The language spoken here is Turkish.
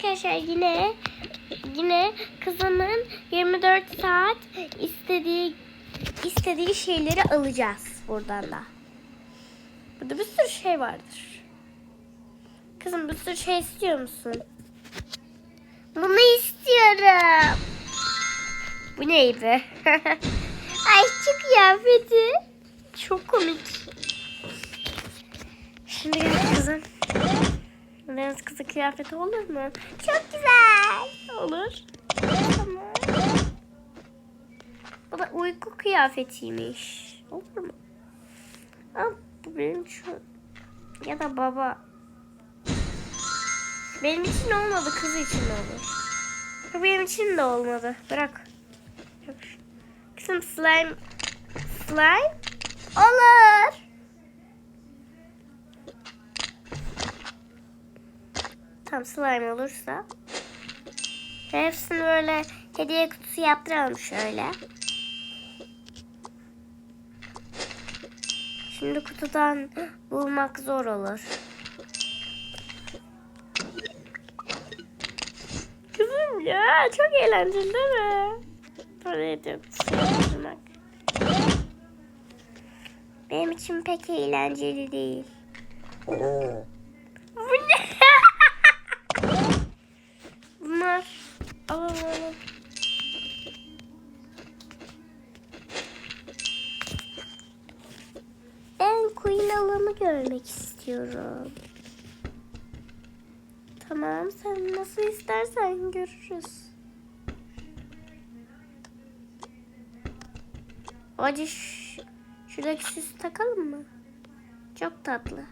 arkadaşlar yine yine kızımın 24 saat istediği istediği şeyleri alacağız buradan da. Burada bir sürü şey vardır. Kızım bir sürü şey istiyor musun? Bunu istiyorum. Bu neydi? Ay şu kıyafeti. Çok komik. Şimdi gel kızım. Deniz kızı kıyafeti olur mu? Çok güzel. Olur. Tamam. Bu da uyku kıyafetiymiş. Olur mu? Aa, bu benim şu... Ya da baba. Benim için olmadı, kız için olur. Bu benim için de olmadı. Bırak. Kızım slime... Slime? Olur. Tam slime olursa. Hepsini böyle hediye kutusu yaptıralım şöyle. Şimdi kutudan bulmak zor olur. Kızım ya çok eğlenceli değil mi? Böyle yaptırmak. Benim için pek eğlenceli değil. Alanı görmek istiyorum. Tamam sen nasıl istersen görürüz. Ş- şuradaki süsü takalım mı? Çok tatlı.